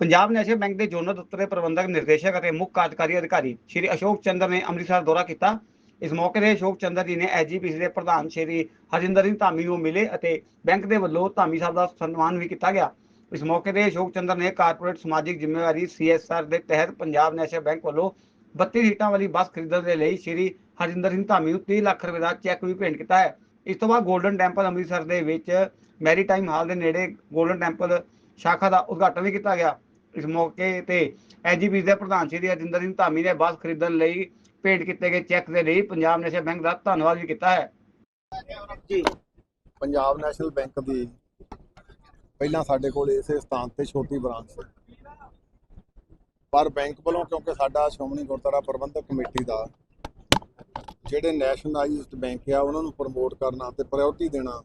Punjab national bank ਦੇ zonal ਦਫ਼ਤਰ ਦੇ ਪ੍ਰਬੰਧਕ, ਨਿਰਦੇਸ਼ਕ ਅਤੇ ਮੁੱਖ ਕਾਰਜਕਾਰੀ ਅਧਿਕਾਰੀ ਸ਼੍ਰੀ ਅਸ਼ੋਕ ਚੰਦਰ ਨੇ ਅੰਮ੍ਰਿਤਸਰ ਦੌਰਾ ਕੀਤਾ। ਇਸ ਮੌਕੇ ਤੇ ਅਸ਼ੋਕ ਚੰਦਰ ਜੀ ਨੇ ਐਜੀਪੀਸੀ ਦੇ ਪ੍ਰਧਾਨ ਸ਼੍ਰੀ ਹਰਜਿੰਦਰ ਸਿੰਘ ਧਾਮੀ ਨੂੰ ਮਿਲੇ ਅਤੇ ਬੈਂਕ ਦੇ ਵੱਲੋਂ ਧਾਮੀ ਸਾਹਿਬ ਦਾ ਸਨਮਾਨ ਵੀ ਕੀਤਾ ਗਿਆ। ਇਸ ਮੌਕੇ ਤੇ ਅਸ਼ੋਕ ਚੰਦਰ ਨੇ ਕਾਰਪੋਰੇਟ ਸਮਾਜਿਕ ਜ਼ਿੰਮੇਵਾਰੀ ਸੀਐਸਆਰ ਦੇ ਤਹਿਤ ਪੰਜਾਬ ਨੈਸ਼ਨਲ ਬੈਂਕ ਵੱਲੋਂ 32 ਸੀਟਾਂ ਵਾਲੀ ਬੱਸ ਖਰੀਦਣ ਦੇ ਲਈ ਸ਼੍ਰੀ ਹਰਜਿੰਦਰ ਸਿੰਘ ਧਾਮੀ ਨੂੰ 30 ਲੱਖ ਰੁਪਏ ਦਾ ਚੈੱਕ ਵੀ ਭੇਂਟ ਕੀਤਾ ਹੈ। ਇਸ ਤੋਂ ਬਾਅਦ 골ਡਨ ਟੈਂਪਲ ਅੰਮ੍ਰਿਤਸਰ ਦੇ ਵਿੱਚ ਮੈਰੀਟਾਈਮ ਹਾਲ ਦੇ ਨੇੜੇ 골ਡਨ ਟੈਂਪਲ ਸ਼ਾਖਾ ਦਾ ਉਦਘਾਟਨ ਵੀ ਕੀਤਾ ਗਿਆ। ਇਸ ਮੌਕੇ ਤੇ ਐਜੀਪੀ ਦੇ ਪ੍ਰਧਾਨ ਸ਼੍ਰੀ ਹਰਜਿੰਦਰ ਸਿੰਘ ਧਾਮੀ ਨੇ ਬੱਸ ਖਰੀਦਣ ਲਈ ਭੇਟ ਕੀਤੇ ਗਏ ਚੈੱਕ ਦੇ ਲਈ ਪੰਜਾਬ ਨੈਸ਼ਨਲ ਬੈਂਕ ਦਾ ਧੰਨਵਾਦ ਵੀ ਕੀਤਾ ਹੈ। ਜੀ, ਪੰਜਾਬ ਨੈਸ਼ਨਲ ਬੈਂਕ ਦੀ ਪਹਿਲਾਂ ਸਾਡੇ ਕੋਲ ਇਸੇ ਸਥਾਨ ਤੇ ਛੋਟੀ ਬ੍ਰਾਂਚ ਸੀ ਪਰ ਬੈਂਕ ਵੱਲੋਂ ਕਿਉਂਕਿ ਸਾਡਾ ਸ਼੍ਰੋਮਣੀ ਗੁਰਦੁਆਰਾ ਪ੍ਰਬੰਧਕ ਕਮੇਟੀ ਦਾ ਜਿਹੜੇ ਨੈਸ਼ਨਲਾਈਜ਼ਡ ਬੈਂਕ ਆ, ਉਹਨਾਂ ਨੂੰ ਪ੍ਰਮੋਟ ਕਰਨਾ ਤੇ ਪ੍ਰਾਇੋਰਟੀ ਦੇਣਾ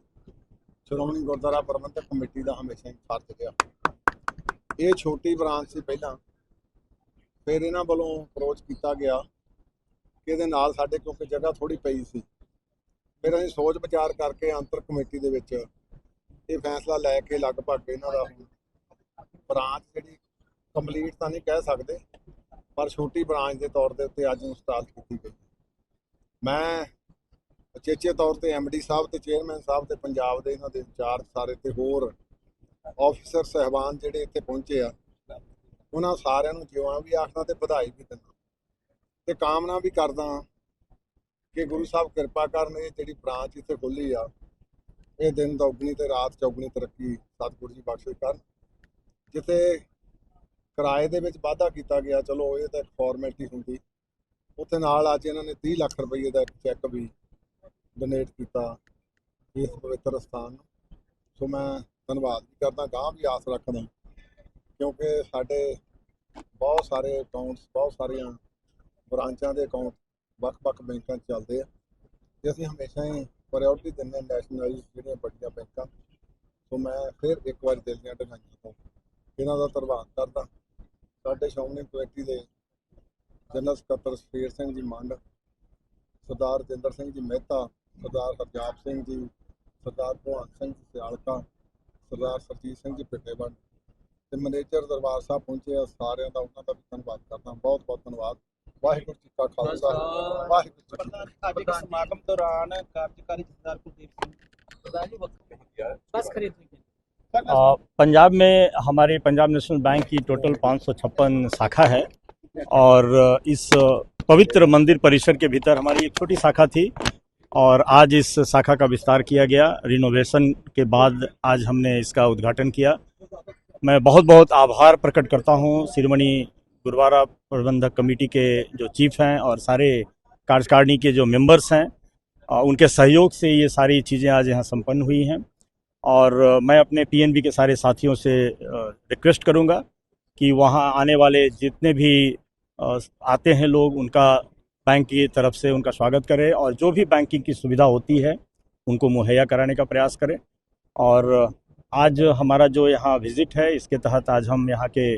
ਸ਼੍ਰੋਮਣੀ ਗੁਰਦੁਆਰਾ ਪ੍ਰਬੰਧਕ ਕਮੇਟੀ ਦਾ ਹਮੇਸ਼ਾ ਹੀ ਫਰਜ਼ ਰਿਹਾ। ਇਹ ਛੋਟੀ ਬ੍ਰਾਂਚ ਸੀ ਪਹਿਲਾਂ। ਫਿਰ ਇਹਨਾਂ ਵੱਲੋਂ ਅਪਰੋਚ ਕੀਤਾ ਗਿਆ ਕਿ ਇਹਦੇ ਨਾਲ ਸਾਡੇ ਕਿਉਂਕਿ ਜਗ੍ਹਾ ਥੋੜੀ ਪਈ ਸੀ। ਫਿਰ ਅਸੀਂ ਸੋਚ ਵਿਚਾਰ ਕਰਕੇ ਅੰਤਰ ਕਮੇਟੀ ਦੇ ਵਿੱਚ ਇਹ ਫੈਸਲਾ ਲੈ ਕੇ ਲਗਭਗ ਇਹਨਾਂ ਦਾ ਬ੍ਰਾਂਚ ਜਿਹੜੀ ਕੰਪਲੀਟ ਤਾਂ ਨਹੀਂ ਕਹਿ ਸਕਦੇ, ਪਰ ਛੋਟੀ ਬ੍ਰਾਂਚ ਦੇ ਤੌਰ ਦੇ ਉੱਤੇ ਅੱਜ ਇੰਸਟਾਲ ਕੀਤੀ ਗਈ। ਮੈਂ ਉਚੇਚੇ ਤੌਰ ਤੇ ਐਮਡੀ ਸਾਹਿਬ ਤੇ ਚੇਅਰਮੈਨ ਸਾਹਿਬ ਤੇ ਪੰਜਾਬ ਦੇ ਇਹਨਾਂ ਦੇ ਇੰਚਾਰਜ ਸਾਰੇ ਤੇ ਹੋਰ ਆਫੀਸਰ ਸਹਿਬਾਨ ਜਿਹੜੇ ਇੱਥੇ ਪਹੁੰਚੇ ਆ, ਉਹਨਾਂ ਸਾਰਿਆਂ ਨੂੰ ਜਿਉਂ ਵੀ ਆਖਦਾ ਤੇ ਵਧਾਈ ਵੀ ਦਿੰਦਾ। ਤੇ ਕਾਮਨਾ ਵੀ ਕਰਦਾ ਕਿ ਗੁਰੂ ਸਾਹਿਬ ਕਿਰਪਾ ਕਰਨ ਇਹ ਜਿਹੜੀ ਬ੍ਰਾਂਚ ਇੱਥੇ ਖੁੱਲੀ ਆ, ਇਹ ਦਿਨ ਦੌਗਣੀ ਤੇ ਰਾਤ ਚੌਗਣੀ ਤਰੱਕੀ ਸਤਿਗੁਰੂ ਜੀ ਬਖਸ਼ਿਸ਼ ਕਰਨ। ਜਿੱਥੇ ਕਿਰਾਏ ਦੇ ਵਿੱਚ ਵਾਧਾ ਕੀਤਾ ਗਿਆ, ਚਲੋ ਇਹ ਤਾਂ ਇੱਕ ਫਾਰਮੈਲਿਟੀ ਹੁੰਦੀ। ਉੱਥੇ ਨਾਲ ਅੱਜ ਇਹਨਾਂ ਨੇ 30 ਲੱਖ ਰੁਪਏ ਦਾ ਇੱਕ ਚੈੱਕ ਵੀ ਡੋਨੇਟ ਕੀਤਾ ਇਸ ਪਵਿੱਤਰ ਸਥਾਨ ਨੂੰ। ਸੋ ਮੈਂ ਧੰਨਵਾਦ ਵੀ ਕਰਦਾ ਗਾਂ ਵੀ ਆਸ ਰੱਖਦਾ। ਕਿਉਂਕਿ ਸਾਡੇ ਬਹੁਤ ਸਾਰੇ ਅਕਾਊਂਟਸ ਬਹੁਤ ਸਾਰੀਆਂ ਬ੍ਰਾਂਚਾਂ ਦੇ ਅਕਾਊਂਟ ਵੱਖ-ਵੱਖ ਬੈਂਕਾਂ 'ਚ ਚੱਲਦੇ ਆ। ਤੇ ਅਸੀਂ ਹਮੇਸ਼ਾ ਹੀ ਪ੍ਰਾਇੋਰਟੀ ਦਿੰਦੇ ਹਾਂ ਨੈਸ਼ਨਲਾਈਜ਼ ਜਿਹੜੀਆਂ ਵੱਡੀਆਂ ਬੈਂਕਾਂ। ਸੋ ਮੈਂ ਫਿਰ ਇੱਕ ਵਾਰ ਦਿਲ ਦੀਆਂ ਢਗਾਈਆਂ ਤੋਂ ਇਹਨਾਂ ਦਾ ਧੰਨਵਾਦ ਕਰਦਾ। ਸਾਡੇ ਸ਼੍ਰੋਮਣੀ ਕਮੇਟੀ ਦੇ ਜਨਰਲ ਸਕੱਤਰ ਸ਼ੇਰ ਸਿੰਘ ਜੀ ਮੰਡ, ਸਰਦਾਰ ਜਿੰਦਰ ਸਿੰਘ ਜੀ ਮਹਿਤਾ, ਸਰਦਾਰ ਹਰਜਾਪ ਸਿੰਘ ਜੀ, ਸਰਦਾਰ ਭਗਵਾਨ ਸਿੰਘ ਸਿਆਲਕਾ ਸਰਦਾਰ ਸਰਜੀਤ ਸਿੰਘ ਜੀ ਪਿੱਟੇਵੜ ਤੇ ਮੈਨੇਜਰ ਦਰਬਾਰ ਸਾਹਿਬ ਪਹੁੰਚੇ ਆ ਸਾਰਿਆਂ ਦਾ ਉਹਨਾਂ ਦਾ ਵੀ ਧੰਨਵਾਦ ਕਰਦਾ ਬਹੁਤ ਬਹੁਤ ਧੰਨਵਾਦ ਵਾਹਿਗੁਰੂ ਜੀ ਕਾ ਖਾਲਸਾ ਵਾਹਿਗੁਰੂ ਜੀ ਕੀ ਫਤਿਹ ਅੱਜ ਇੱਕ ਸਮਾਗਮ ਦੌਰਾਨ ਕਾਰਜਕਾਰੀ ਸਰਦਾਰ ਕੁਲਦੀਪ ਸਿੰਘ ਸਰਦਾਰ ਜੀ ਵਕਤ बस खरीदने के लिए आ, पंजाब में हमारे पंजाब नेशनल बैंक की टोटल पाँच शाखा है और इस पवित्र मंदिर परिसर के भीतर हमारी एक छोटी शाखा थी और आज इस शाखा का विस्तार किया गया। रिनोवेशन के बाद आज हमने इसका उद्घाटन किया। मैं बहुत बहुत आभार प्रकट करता हूँ शिरोमणि गुरुद्वारा प्रबंधक कमेटी के जो चीफ हैं और सारे कार्यकारिणी के जो मेंबर्स हैं। उनके सहयोग से ये सारी चीज़ें आज यहाँ संपन्न हुई हैं। और मैं अपने पीएनबी के सारे साथियों से रिक्वेस्ट करूँगा कि वहाँ आने वाले जितने भी आते हैं लोग, उनका बैंक की तरफ़ से उनका स्वागत करें और जो भी बैंकिंग की सुविधा होती है, उनको मुहैया कराने का प्रयास करें। और आज हमारा जो यहाँ विज़िट है, इसके तहत आज हम यहाँ के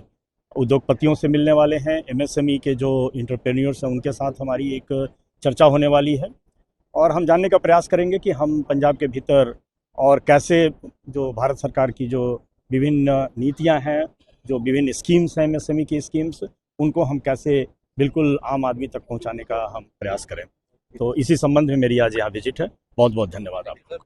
उद्योगपतियों से मिलने वाले हैं। एमएसएमई के जो इंटरप्रेन्योर्स हैं, उनके साथ हमारी एक चर्चा होने वाली है। और हम जानने का प्रयास करेंगे कि हम पंजाब के भीतर और कैसे जो भारत सरकार की जो विभिन्न नीतियाँ हैं, जो विभिन्न स्कीम्स हैं एमएसएमई की स्कीम्स उनको हम कैसे बिल्कुल आम आदमी तक पहुंचाने का हम प्रयास करें तो इसी संबंध में मेरी आज यहाँ विजिट है बहुत बहुत धन्यवाद आपका